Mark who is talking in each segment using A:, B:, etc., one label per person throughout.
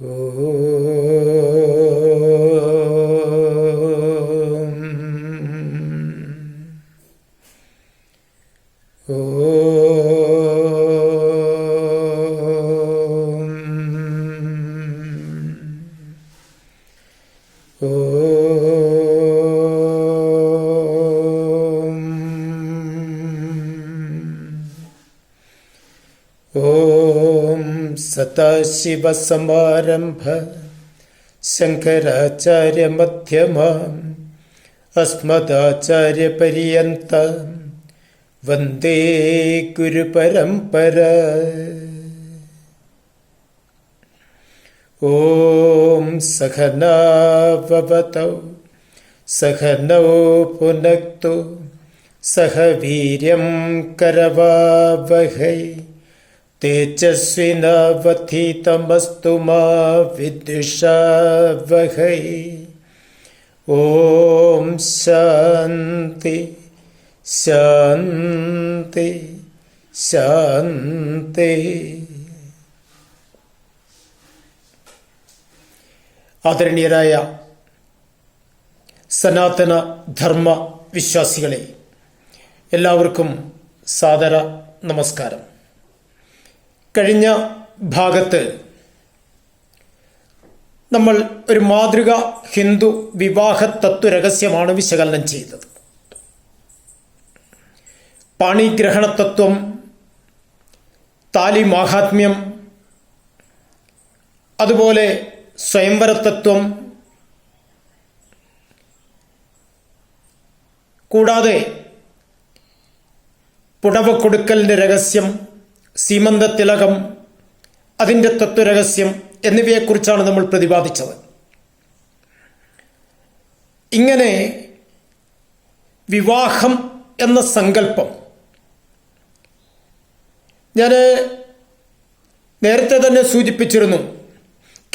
A: ॐ सदाशिवसमारम्भ शङ्कराचार्यमध्यमाम् अस्मदाचार्यपर्यन्त। वन्दे गुरुपरम्परा। ॐ सहनावतौ सहनौ पुनक्तु सह वीर्यं करवावहै तेजस्विनावथितमस्तु मा विद्विषावहै ॐ शान्ति शान्ति शान्ति ആദരണീയരായ സനാതന ധർമ്മ വിശ്വാസികളെ എല്ലാവർക്കും സാദര നമസ്കാരം കഴിഞ്ഞ ഭാഗത്ത് നമ്മൾ ഒരു മാതൃക ഹിന്ദു വിവാഹ തത്വരഹസ്യമാണ് വിശകലനം ചെയ്തത്. പാണിഗ്രഹണ തത്വം താലി മാഹാത്മ്യം അതുപോലെ സ്വയംവര തത്വം കൂടാതെ പുടവ കൊടുക്കലിന്റെ രഹസ്യം സീമന്ത തിലകം അതിന്റെ തത്വരഹസ്യം എന്നിവയെക്കുറിച്ചാണ് നമ്മൾ പ്രതിപാദിച്ചത്. ഇങ്ങനെ വിവാഹം എന്ന സങ്കല്പം ഞാൻ നേരത്തെ തന്നെ സൂചിപ്പിച്ചിരുന്നു.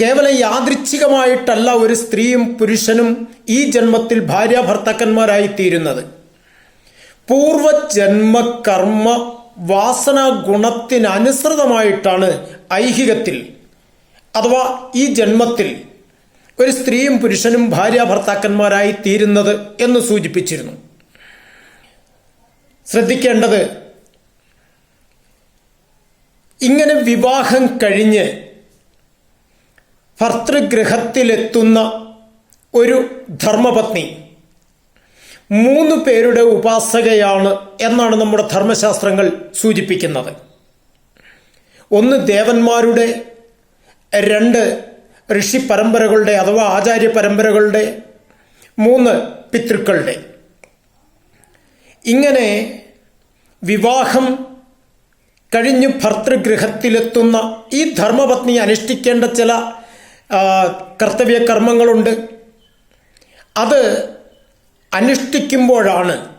A: കേവലം യാദൃച്ഛികമായിട്ടല്ല ഒരു സ്ത്രീയും പുരുഷനും ഈ ജന്മത്തിൽ ഭാര്യ ഭർത്താക്കന്മാരായി തീരുന്നത് പൂർവജന്മ കർമ്മ വാസന ഗുണത്തിനനുസൃതമായിട്ടാണ് ഐഹികത്തിൽ അഥവാ ഈ ജന്മത്തിൽ ഒരു സ്ത്രീയും പുരുഷനും ഭാര്യ ഭർത്താക്കന്മാരായി തീരുന്നത് എന്ന് സൂചിപ്പിച്ചിരുന്നു. ശ്രദ്ധിക്കേണ്ടത് ഇങ്ങനെ വിവാഹം കഴിഞ്ഞ് ഭർത്തൃഗൃഹത്തിലെത്തുന്ന ഒരു ധർമ്മപത്നി മൂന്ന് പേരുടെ ഉപാസകയാണ് എന്നാണ് നമ്മുടെ ധർമ്മശാസ്ത്രങ്ങൾ സൂചിപ്പിക്കുന്നത്. ഒന്ന് ദേവന്മാരുടെ രണ്ട് ഋഷി പരമ്പരകളുടെ അഥവാ ആചാര്യ പരമ്പരകളുടെ മൂന്ന് പിതൃക്കളുടെ. ഇങ്ങനെ വിവാഹം കഴിഞ്ഞ് ഭർത്തൃഗൃഹത്തിലെത്തുന്ന ഈ ധർമ്മപത്നി അനുഷ്ഠിക്കേണ്ട ചില കർത്തവ്യ കർമ്മങ്ങളുണ്ട് അത് അനുഷ്ഠിക്കുമ്പോഴാണ്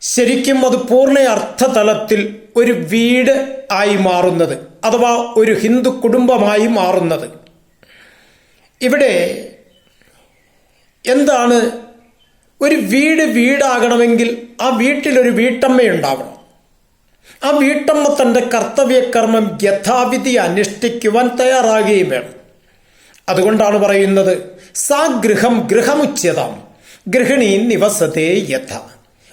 A: ശരിക്കും അത് പൂർണ അർത്ഥതലത്തിൽ ഒരു വീട് ആയി മാറുന്നത് അഥവാ ഒരു ഹിന്ദു കുടുംബമായി മാറുന്നത്. ഇവിടെ എന്താണ് ഒരു വീട് വീടാകണമെങ്കിൽ ആ വീട്ടിലൊരു വീട്ടമ്മയുണ്ടാവണം ആ വീട്ടമ്മ തന്റെ കർത്തവ്യകർമ്മം യഥാവിധി അനുഷ്ഠിക്കുവാൻ തയ്യാറാകുകയും വേണം. അതുകൊണ്ടാണ് പറയുന്നത് സാ ഗൃഹം ഗൃഹമുച്യതാം ഗൃഹിണി നിവസത്തെ യഥ.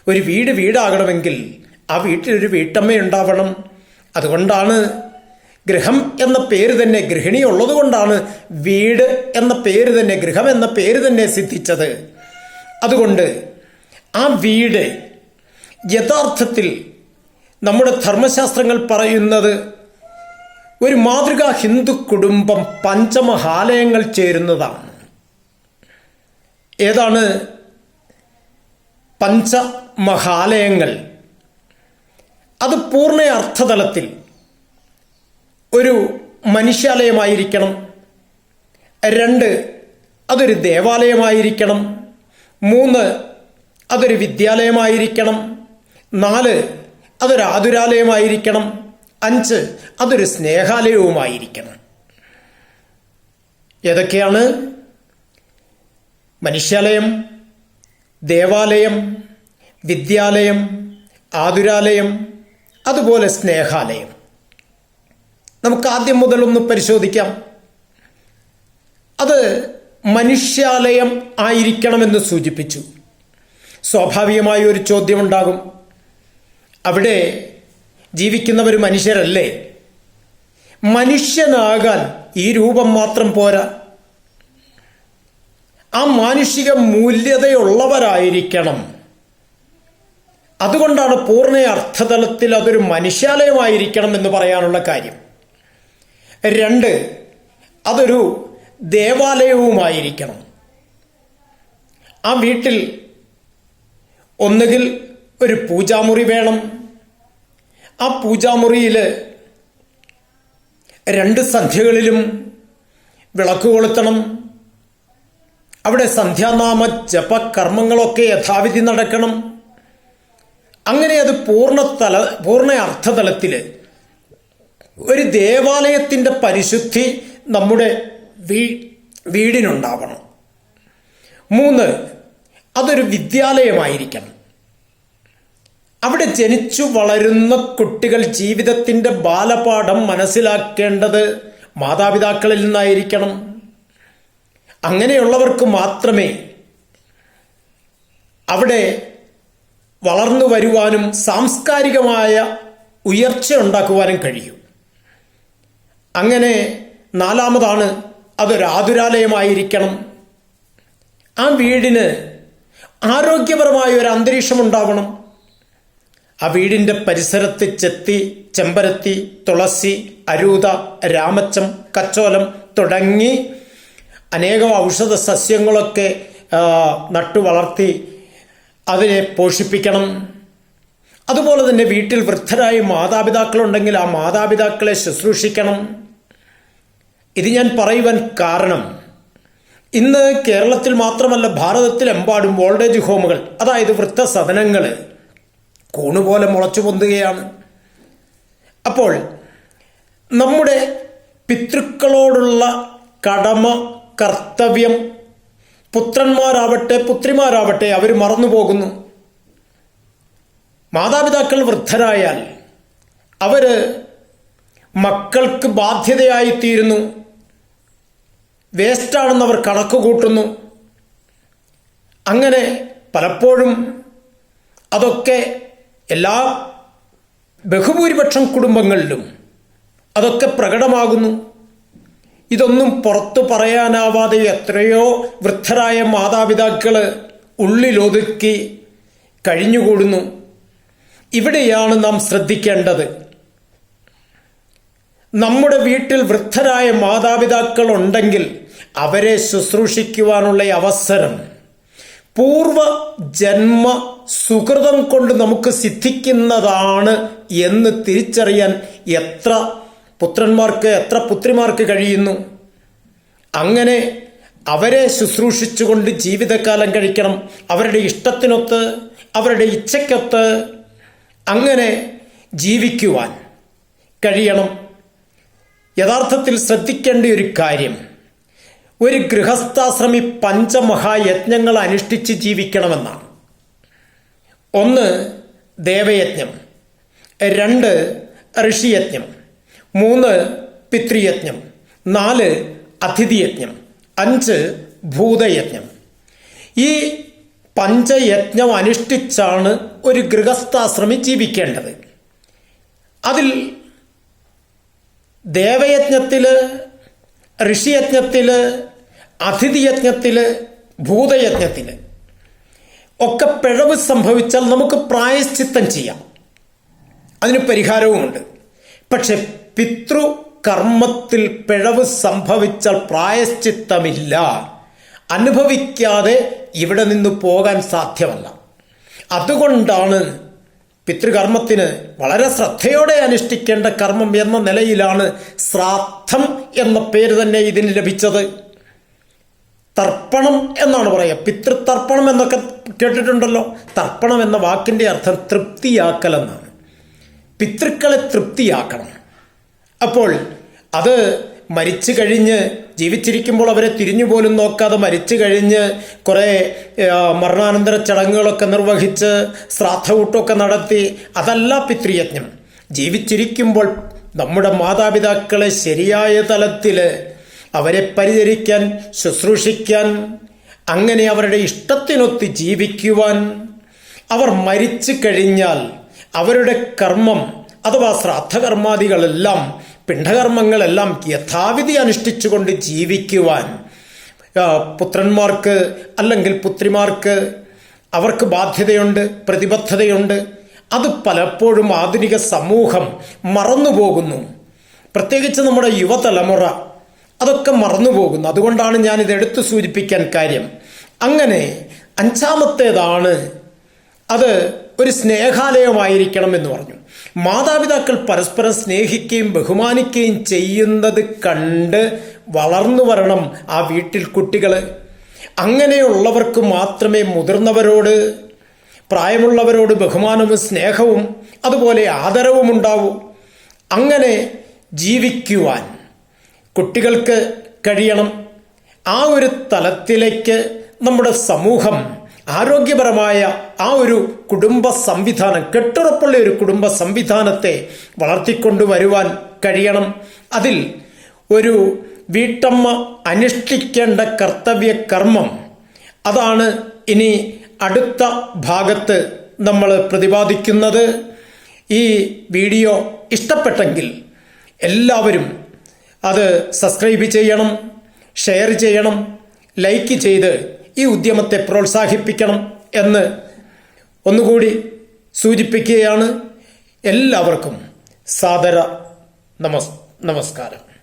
A: ഒരു വീട് വീടാകണമെങ്കിൽ ആ വീട്ടിലൊരു വീട്ടമ്മ ഉണ്ടാവണം അതുകൊണ്ടാണ് ഗൃഹം എന്ന പേര് തന്നെ ഗൃഹിണി ഉള്ളതുകൊണ്ടാണ് വീട് എന്ന പേര് തന്നെ ഗൃഹം എന്ന പേര് തന്നെ സിദ്ധിച്ചത്. അതുകൊണ്ട് ആ വീട് യഥാർത്ഥത്തിൽ നമ്മുടെ ധർമ്മശാസ്ത്രങ്ങൾ പറയുന്നത് ഒരു മാതൃകാ ഹിന്ദു കുടുംബം പഞ്ചമഹാലയങ്ങൾ ചേരുന്നതാണ്. ഏതാണ്? പഞ്ചമഹാലയങ്ങൾ. അത് പൂർണ അർത്ഥതലത്തിൽ ഒരു മനുഷ്യാലയമായിരിക്കണം. രണ്ട് അതൊരു ദേവാലയമായിരിക്കണം. മൂന്ന് അതൊരു വിദ്യാലയമായിരിക്കണം. നാല് അതൊരു ആതുരാലയമായിരിക്കണം. അഞ്ച് അതൊരു സ്നേഹാലയവുമായിരിക്കണം. ഏതൊക്കെയാണ്? മനുഷ്യാലയം ദേവാലയം വിദ്യാലയം ആതുരാലയം അതുപോലെ സ്നേഹാലയം. നമുക്ക് ആദ്യം മുതലൊന്ന് പരിശോധിക്കാം. അത് മനുഷ്യാലയം ആയിരിക്കണമെന്ന് സൂചിപ്പിച്ചു. സ്വാഭാവികമായ ഒരു ചോദ്യമുണ്ടാകും. അവിടെ ജീവിക്കുന്നവർ മനുഷ്യരല്ലേ? മനുഷ്യനാകാൻ ഈ രൂപം മാത്രം പോരാ. ആ മാനുഷിക മൂല്യതയുള്ളവരായിരിക്കണം. അതുകൊണ്ടാണ് പൂർണ അർത്ഥതലത്തിൽ അതൊരു മനുഷ്യാലയമായിരിക്കണം എന്ന് പറയാനുള്ള കാര്യം. രണ്ട് അതൊരു ദേവാലയവുമായിരിക്കണം. ആ വീട്ടിൽ ഒന്നുകിൽ ഒരു പൂജാമുറി വേണം. ആ പൂജാമുറിയിൽ രണ്ട് സന്ധ്യകളിലും വിളക്ക് കൊളുത്തണം. അവിടെ സന്ധ്യാനാമ ജപ കർമ്മങ്ങളൊക്കെ യഥാവിധി നടക്കണം. അങ്ങനെ അത് പൂർണ തല പൂർണ അർത്ഥതലത്തിൽ ഒരു ദേവാലയത്തിന്റെ പരിശുദ്ധി നമ്മുടെ വീ വീടിനുണ്ടാവണം. മൂന്ന് അതൊരു വിദ്യാലയമായിരിക്കണം. അവിടെ ജനിച്ചു വളരുന്ന കുട്ടികൾ ജീവിതത്തിന്റെ ബാലപാഠം മനസ്സിലാക്കേണ്ടത് മാതാപിതാക്കളിൽ നിന്നായിരിക്കണം. അങ്ങനെയുള്ളവർക്ക് മാത്രമേ അവിടെ വളർന്നു വരുവാനും സാംസ്കാരികമായ ഉയർച്ച ഉണ്ടാക്കുവാനും കഴിയും. അങ്ങനെ നാലാമതാണ് അതൊരു ആതുരാലയമായിരിക്കണം. ആ വീടിന് ആരോഗ്യപരമായ ഒരു അന്തരീക്ഷം ഉണ്ടാവണം. ആ വീടിന്റെ പരിസരത്ത് ചെത്തി ചെമ്പരത്തി തുളസി അരൂത രാമച്ചം കച്ചോലം തുടങ്ങി അനേകം ഔഷധ സസ്യങ്ങളൊക്കെ നട്ടു വളർത്തി അതിനെ പോഷിപ്പിക്കണം. അതുപോലെ തന്നെ വീട്ടിൽ വൃദ്ധരായ മാതാപിതാക്കളുണ്ടെങ്കിൽ ആ മാതാപിതാക്കളെ ശുശ്രൂഷിക്കണം. ഇത് ഞാൻ പറയുവാൻ കാരണം ഇന്ന് കേരളത്തിൽ മാത്രമല്ല ഭാരതത്തിലെമ്പാടും വോൾട്ടേജ് ഹോമുകൾ അതായത് വൃദ്ധസദനങ്ങൾ കൂണുപോലെ മുളച്ചു പൊന്തുകയാണ്. അപ്പോൾ നമ്മുടെ പിതൃക്കളോടുള്ള കടമ കർത്തവ്യം. പുത്രന്മാരാവട്ടെ പുത്രിമാരാവട്ടെ അവർ മറന്നു പോകുന്നു. മാതാപിതാക്കൾ വൃദ്ധരായാൽ അവർ മക്കൾക്ക് ബാധ്യതയായിത്തീരുന്നു. വേസ്റ്റാണെന്ന് അവർ കണക്ക് കൂട്ടുന്നു. അങ്ങനെ പലപ്പോഴും അതൊക്കെ എല്ലാ ബഹുഭൂരിപക്ഷം കുടുംബങ്ങളിലും അതൊക്കെ പ്രകടമാകുന്നു. ഇതൊന്നും പുറത്തു പറയാനാവാതെ എത്രയോ വൃദ്ധരായ മാതാപിതാക്കൾ ഉള്ളിലൊതുക്കി കഴിഞ്ഞുകൂടുന്നു. ഇവിടെയാണ് നാം ശ്രദ്ധിക്കേണ്ടത്. നമ്മുടെ വീട്ടിൽ വൃദ്ധരായ മാതാപിതാക്കൾ ഉണ്ടെങ്കിൽ അവരെ ശുശ്രൂഷിക്കുവാനുള്ള അവസരം പൂർവ ജന്മ സുഹൃതം കൊണ്ട് നമുക്ക് സിദ്ധിക്കുന്നതാണ് എന്ന് തിരിച്ചറിയാൻ എത്ര പുത്രന്മാർക്ക് എത്ര പുത്രിമാർക്ക് കഴിയുന്നു? അങ്ങനെ അവരെ ശുശ്രൂഷിച്ചുകൊണ്ട് ജീവിതകാലം കഴിക്കണം. അവരുടെ ഇഷ്ടത്തിനൊത്ത് അവരുടെ ഇച്ഛയ്ക്കൊത്ത് അങ്ങനെ ജീവിക്കുവാൻ കഴിയണം. യഥാർത്ഥത്തിൽ ശ്രദ്ധിക്കേണ്ട ഒരു കാര്യം ഒരു ഗൃഹസ്ഥാശ്രമി പഞ്ചമഹായജ്ഞങ്ങൾ അനുഷ്ഠിച്ച് ജീവിക്കണമെന്നാണ്. ഒന്ന് ദേവയജ്ഞം രണ്ട് ഋഷിയജ്ഞം മൂന്ന് പിതൃയജ്ഞം നാല് അതിഥിയജ്ഞം അഞ്ച് ഭൂതയജ്ഞം. ഈ പഞ്ചയജ്ഞം അനുഷ്ഠിച്ചാണ് ഒരു ഗൃഹസ്ഥാശ്രമി ജീവിക്കേണ്ടത്. അതിൽ ദേവയജ്ഞത്തിൽ ഋഷിയജ്ഞത്തിൽ അതിഥിയജ്ഞത്തിൽ ഭൂതയജ്ഞത്തിൽ ഒക്കെ പിഴവ് സംഭവിച്ചാൽ നമുക്ക് പ്രായശ്ചിത്തം ചെയ്യാം. അതിന് പരിഹാരവുമുണ്ട്. പക്ഷെ പിതൃ കർമ്മത്തിൽ പിഴവ് സംഭവിച്ചാൽ പ്രായശ്ചിത്തമില്ല. അനുഭവിക്കാതെ ഇവിടെ നിന്ന് പോകാൻ സാധ്യമല്ല. അതുകൊണ്ടാണ് പിതൃകർമ്മത്തിന് വളരെ ശ്രദ്ധയോടെ അനുഷ്ഠിക്കേണ്ട കർമ്മം എന്ന നിലയിലാണ് ശ്രാദ്ധം എന്ന പേര് തന്നെ ഇതിന് ലഭിച്ചത്. തർപ്പണം എന്നാണ് പറയുക. പിതൃതർപ്പണം എന്നൊക്കെ കേട്ടിട്ടുണ്ടല്ലോ. തർപ്പണം എന്ന വാക്കിന്റെ അർത്ഥം തൃപ്തിയാക്കൽ എന്നാണ്. പിതൃക്കളെ തൃപ്തിയാക്കണം. അപ്പോൾ അത് മരിച്ചു കഴിഞ്ഞ് ജീവിച്ചിരിക്കുമ്പോൾ അവരെ തിരിഞ്ഞു പോലും നോക്കാതെ മരിച്ചു കഴിഞ്ഞ് കുറേ മരണാനന്തര ചടങ്ങുകളൊക്കെ നിർവഹിച്ച് ശ്രാദ്ധകൂട്ടമൊക്കെ നടത്തി അതല്ല പിതൃയജ്ഞം. ജീവിച്ചിരിക്കുമ്പോൾ നമ്മുടെ മാതാപിതാക്കളെ ശരിയായ തലത്തിൽ അവരെ പരിചരിക്കാൻ ശുശ്രൂഷിക്കാൻ അങ്ങനെ അവരുടെ ഇഷ്ടത്തിനൊത്ത് ജീവിക്കുവാൻ അവർ മരിച്ചു കഴിഞ്ഞാൽ അവരുടെ കർമ്മം അഥവാ ശ്രാദ്ധകർമാദികളെല്ലാം പിണ്ഡകർമ്മങ്ങളെല്ലാം യഥാവിധി അനുഷ്ഠിച്ചുകൊണ്ട് ജീവിക്കുവാൻ പുത്രന്മാർക്ക് അല്ലെങ്കിൽ പുത്രിമാർക്ക് അവർക്ക് ബാധ്യതയുണ്ട് പ്രതിബദ്ധതയുണ്ട്. അത് പലപ്പോഴും ആധുനിക സമൂഹം മറന്നുപോകുന്നു. പ്രത്യേകിച്ച് നമ്മുടെ യുവതലമുറ അതൊക്കെ മറന്നുപോകുന്നു. അതുകൊണ്ടാണ് ഞാൻ ഇത് എടുത്തു സൂചിപ്പിക്കാൻ കാര്യം. അങ്ങനെ അഞ്ചാമത്തേതാണ് അത് ഒരു സ്നേഹാലയമായിരിക്കണം എന്ന് പറഞ്ഞു. മാതാപിതാക്കൾ പരസ്പരം സ്നേഹിക്കുകയും ബഹുമാനിക്കുകയും ചെയ്യുന്നത് കണ്ട് വളർന്നു വരണം ആ വീട്ടിൽ കുട്ടികൾ അങ്ങനെയുള്ളവർക്ക് മാത്രമേ മുതിർന്നവരോട് പ്രായമുള്ളവരോട് ബഹുമാനവും സ്നേഹവും അതുപോലെ ആദരവും ഉണ്ടാവൂ. അങ്ങനെ ജീവിക്കുവാൻ കുട്ടികൾക്ക് കഴിയണം. ആ ഒരു തലത്തിലേക്ക് നമ്മുടെ സമൂഹം ആരോഗ്യപരമായ ആ ഒരു കുടുംബ സംവിധാനം കെട്ടുറപ്പുള്ള ഒരു കുടുംബ സംവിധാനത്തെ വളർത്തിക്കൊണ്ടുവരുവാൻ കഴിയണം. അതിൽ ഒരു വീട്ടമ്മ അനുഷ്ഠിക്കേണ്ട കർത്തവ്യ കർമ്മം. അതാണ് ഇനി അടുത്ത ഭാഗത്ത് നമ്മൾ പ്രതിപാദിക്കുന്നത്. ഈ വീഡിയോ ഇഷ്ടപ്പെട്ടെങ്കിൽ എല്ലാവരും അത് സബ്സ്ക്രൈബ് ചെയ്യണം ഷെയർ ചെയ്യണം ലൈക്ക് ചെയ്ത് ഈ ഉദ്യമത്തെ പ്രോത്സാഹിപ്പിക്കണം എന്ന് ഒന്നുകൂടി സൂചിപ്പിക്കുകയാണ് എല്ലാവർക്കും സാദര നമസ് നമസ്കാരം.